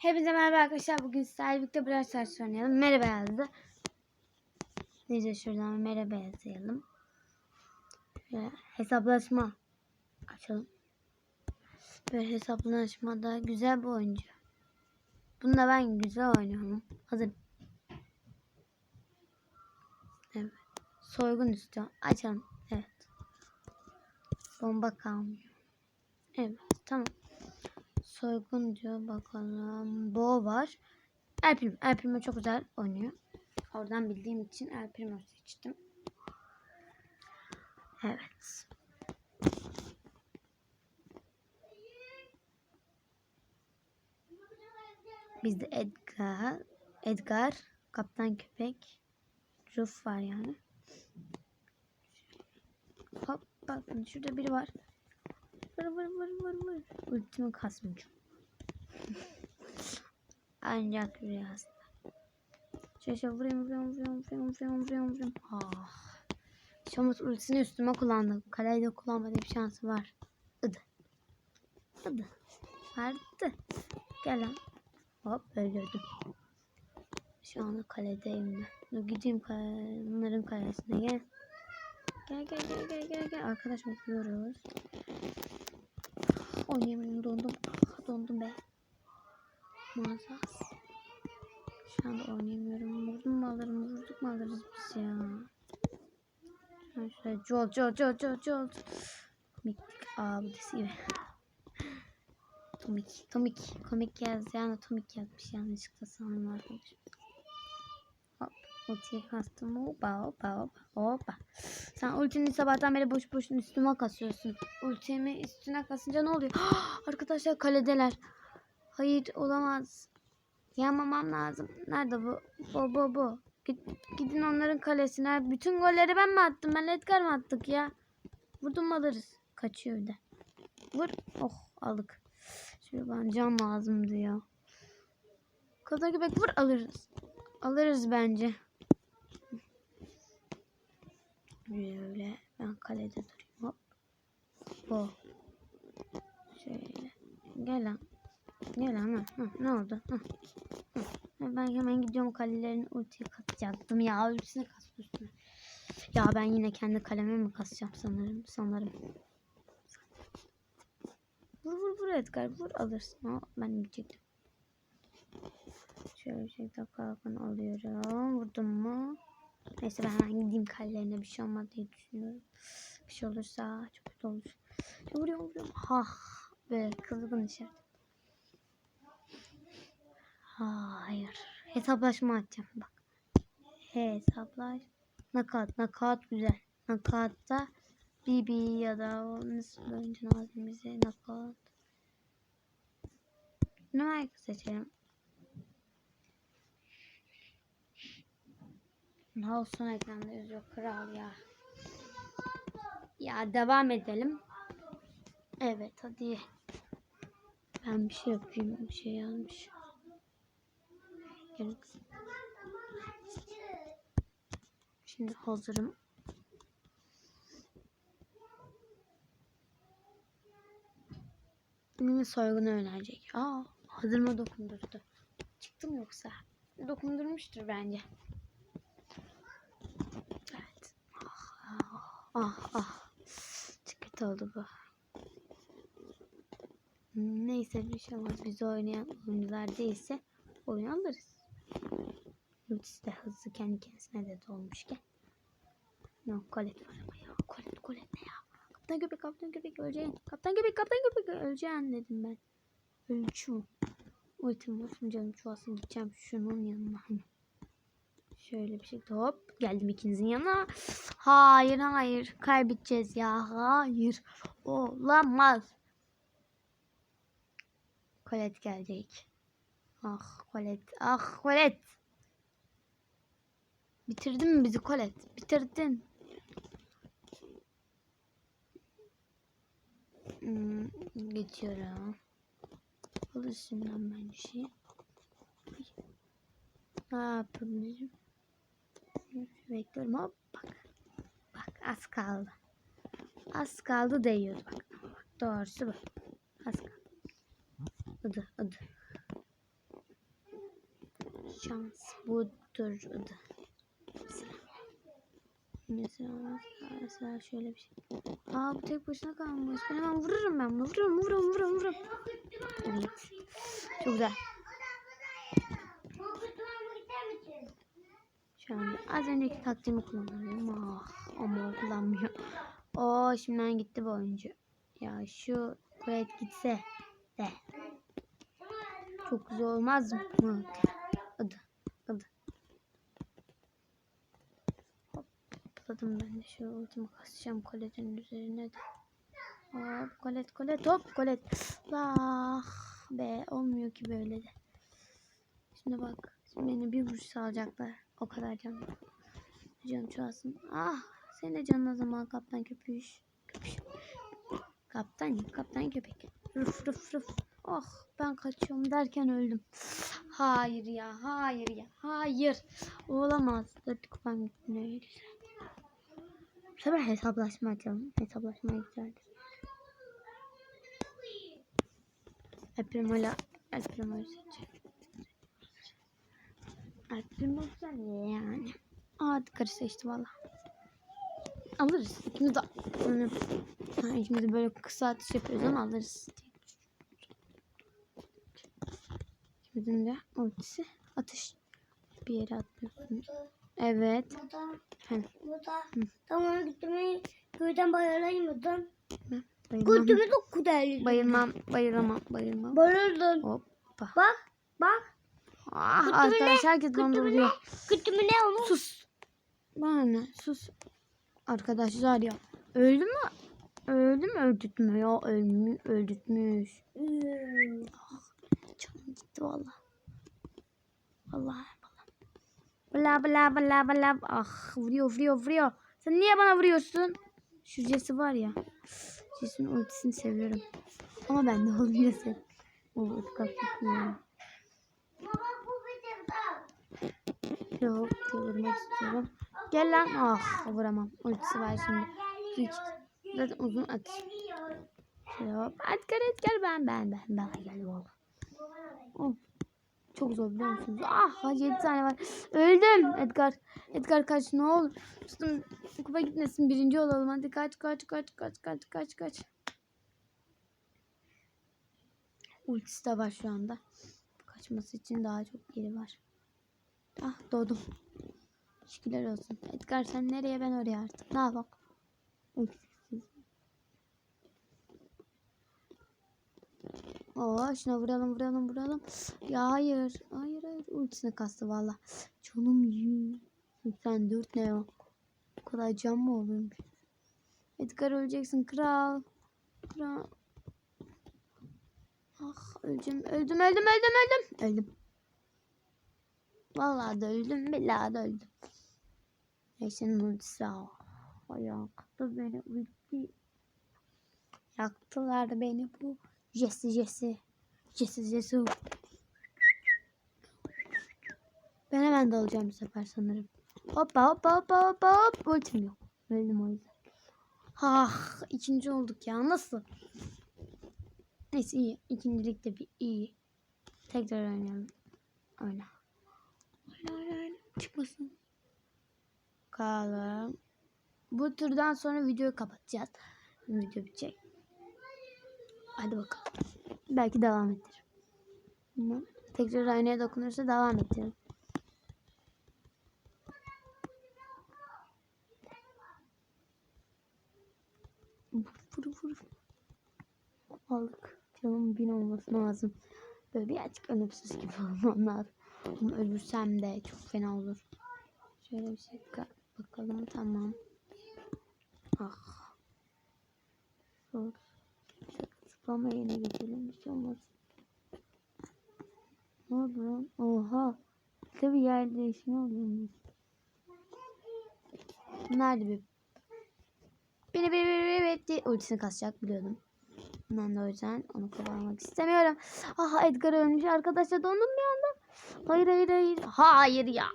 Hepinize merhaba arkadaşlar. Bugün sizlerle birlikte Brawl Stars oynayalım. Merhaba yazdı. Neyse şuradan merhaba yazalım. Şöyle hesaplaşma açalım. Böyle hesaplaşmada güzel bir oyuncu. Bunda ben güzel oynuyorum. Hazır. Evet. Soygun istiyorum. Açalım. Evet. Bomba kalmıyor. Evet. Tamam. Soygun diyor bakalım. Bo var. El Primo. Çok güzel oynuyor. Oradan bildiğim için El seçtim. Evet. Bizde Edgar, Edgar, Kaptan Köpek, Ruf var yani. Hop bakın şurada biri var. Vır vır vır vır vır. Ultimi kasmayacağım. Ancak biraz. Şöyle şöyle vurayım vurayım vurayım vurayım vurayım vurayım vurayım. Ah. Şamut ultisini üstüme kullandı. Kaleyi de kullanmadı bir şansı var. Idı. Idı. Vardı. Gel lan. Hop öldürdüm. Şu anda kaledeyim ben. Dur gideyim kale, bunların kalesine gel. Gel gel gel gel gel gel. Arkadaş okuyoruz. Oynayamıyorum dondum. Ah, dondum be. Muazzaz. Şu anda oynayamıyorum. Vurdum mu alırım, vurduk mu alırız biz ya. Şu an şuraya Jolt, Jolt, Jolt, Jolt, Jolt. Komik abidesi gibi. Komik, komik, komik yaz. Yani komik yazmış yanlışlıkla sanırım arkadaşım. Ultiye kastım. Hoppa, hoppa, hoppa, hoppa. Sen ultini sabahtan beri boş boşun üstüme kasıyorsun. Ultimi üstüne kasınca ne oluyor? Arkadaşlar kaledeler. Hayır olamaz. Yanmamam lazım. Nerede bu? Bu bu bu. Gid- Gidin onların kalesine. Bütün golleri ben mi attım? Ben Edgar mı attık ya? Vurdum alırız. Kaçıyor bir de. Vur. Oh aldık. Şöyle bana can lazımdı ya. Kadın gibi vur alırız. Alırız bence. Böyle ben kalede durayım. Hop. Bu. Şöyle. Gel lan. Gel lan. Ha, ha, ne oldu? Ha, ha. Ben hemen gidiyorum kalelerin ultiyi katacaktım ya. Ultisini kas üstüne. Ya ben yine kendi kaleme mi kasacağım sanırım. Sanırım. Vur vur vur Edgar. Vur alırsın. Ha, ben gidecektim. Şöyle bir şey kalkan alıyorum. Vurdum mu? Neyse ben hemen gideyim kalelerine bir şey olmaz diye düşünüyorum. Bir şey olursa çok kötü olur. Ya vuruyorum vuruyorum. Ha böyle kızgın işaret. Hayır. Hesaplaşma atacağım bak. Hesaplaş. Nakat. Nakat güzel. Nakatta Bibi ya da nasıl önce nazimize nakat. Ne seçelim? Olsun ekranda yazıyor kral ya. Ya devam edelim. Evet hadi. Ben bir şey yapayım. Bir şey. Gel kızım. Şimdi hazırım. Yine soygunu öğrenecek. Aa, hazır mı dokundurdu? Çıktım yoksa? Dokundurmuştur bence. Evet. Ah ah kötü oldu bu. Neyse bir şey olmaz. Bizi oynayan oyuncular değilse oyun alırız. Ultisi de hızlı kendi kendisine de dolmuşken. Yok kolet var ama ya. Kolet kolet ne ya? Kaptan köpek kaptan köpek öleceğin. Kaptan köpek kaptan köpek öleceğin dedim ben. Ölçüm. Ultim olsun canım çuvasın gideceğim şunun yanına hani. Şöyle bir şey hop geldim ikinizin yanına. Hayır hayır kaybedeceğiz ya hayır olamaz. Kolet gelecek. Ah Kolet ah Kolet. Bitirdin mi bizi Kolet? Bitirdin. Hmm, geçiyorum. Alırsından ben şey. Ne yapabilirim? Bekliyorum hop bak. Bak az kaldı. Az kaldı değiyordu bak. bak doğrusu bu. Az kaldı. Adı adı. şans budur. Mesela. Mesela, mesela şöyle bir şey. Aa bu tek başına kalmış. Ben hemen vururum ben bunu. Vururum vururum vururum vururum. Evet. Çok güzel. Şu anda az önceki taktiğimi kullanıyorum. Ah ama kullanmıyor. Oo şimdiden gitti bu oyuncu. Ya şu kulet gitse de. Çok güzel olmaz mı? Adı. Adı. Hopladım ben de şu ultimi kasacağım koletin üzerine de. Hop kolet kolet hop kolet. Ah be olmuyor ki böyle de. Şimdi bak. Beni bir vuruş alacaklar. O kadar canım. Canım çoğalsın. Ah senin de canın o zaman kaptan köpüş. Köpüş. Kaptan kaptan köpek. Rıf rıf rıf. Oh ben kaçıyorum derken öldüm. Hayır ya hayır ya hayır. Olamaz. Dört kupam gitti ne. Bu sefer hesaplaşma açalım. Hesaplaşma güzeldir. El Primo'yla El Primo'yu seçeceğim. Primo güzel yani. Aa dikkat seçti valla. Alırız. İkimiz de yani, ikimiz de böyle kısa atış yapıyoruz ama alırız. İkimizin de ultisi atış. Bir yere atmıyorsun. Evet. Burada, Efendim. burada. Tamam gittim. Köyden bayılayım buradan. Götümü de kudelli. Bayılmam. Bayılamam. Bayılmam. Bayıldın. Hoppa. Bak, bak. Ah Kötü arkadaş herkes ne? donduruyor. Götümü ne oğlum? Sus. Bana ne? Sus. Arkadaşlar ya. Öldü mü? Öldü mü öldürtmüyor? Öldü, öldürtmüş. Hmm. Canım gitti valla. Vallahi Bla bla bla bla. Ah vuruyor vuruyor vuruyor. Sen niye bana vuruyorsun? Şu Jesse var ya. Jesse'nin ultisini seviyorum. Ama ben de olunca sev. O ulti kapatmıyor. Baba bu bir tane. Yok diye vurmak istiyorum. Gel lan. Ah vuramam. Ultisi var şimdi. Hiç. Zaten uzun atış. Şöyle hop. At gel ben ben ben. Ben gel valla. Oh. Çok zor biliyor musunuz? Ah 7 tane var. Öldüm Edgar. Edgar kaç ne olur. Üstüm kupa gitmesin birinci olalım. Hadi kaç kaç kaç kaç kaç kaç kaç. Ultisi de var şu anda. Kaçması için daha çok yeri var. Ah doğdum. Şükürler olsun. Edgar sen nereye ben oraya artık. Ne yapalım? Oo şuna vuralım vuralım vuralım. Ya hayır. Hayır hayır. Ultisine kastı valla. Canım yiyor. 84 ne o? Bu kadar can mı olurmuş? Edgar öleceksin kral. Kral. Ah öleceğim. Öldüm öldüm öldüm öldüm. Öldüm. Vallahi öldüm. Billahi öldüm. Neyse'nin ultisi. Ah, yaktı beni ulti. Yaktılar beni bu. Jesse Jesse. Jesse Jesse. Ben hemen dalacağım bu sefer sanırım. Hoppa hoppa hoppa hoppa hop. Ultim yok. Öldüm o yüzden. Ah ikinci olduk ya. Nasıl? Neyse iyi. İkincilik de bir iyi. Tekrar oynayalım. Oyna. Oyna oyna. Çıkmasın. Bakalım. Bu turdan sonra videoyu kapatacağız. Video bitecek. Hadi bakalım. Belki devam ettir. Bilmem. Tekrar aynaya dokunursa devam ettirelim. Vur vur vur. Aldık. Canım bin olması lazım. Böyle birazcık ölümsüz gibi olmam lazım. Ama ölürsem de çok fena olur. Şöyle bir şey ka- bakalım. Tamam. Ah. Zor. Zıplama yerine gidelim. Bir şey olmaz. Ne oldu lan? Oha. Tabii yer değişimi oluyormuş. Nerede bir? Beni beni beni beni diye ultisini kasacak biliyordum. Ben de o yüzden onu kovalmak istemiyorum. Ah Edgar ölmüş arkadaşlar dondum bir anda. Hayır hayır hayır. Hayır ya.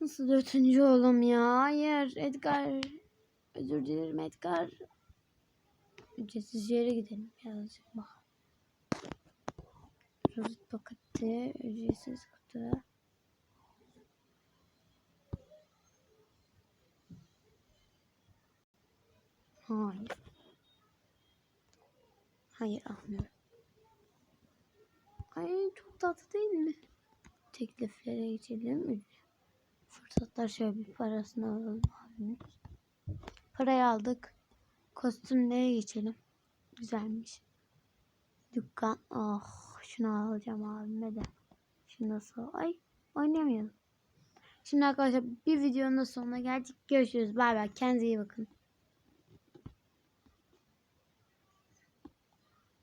Nasıl dörtüncü oğlum ya? Hayır Edgar. Özür dilerim Edgar. Ücretsiz yere gidelim birazcık bak. Rozet paketi ücretsiz kutu. Hayır. Hayır almıyorum. Ay çok tatlı değil mi? Tekliflere geçelim. Fırsatlar şöyle bir parasını alalım abimiz. Parayı aldık. Kostümlere geçelim. Güzelmiş. Dükkan. Oh şunu alacağım abime de. Şunu nasıl? Ay oynayamayalım. Şimdi arkadaşlar bir videonun sonuna geldik. Görüşürüz. Bay bay. Kendinize iyi bakın.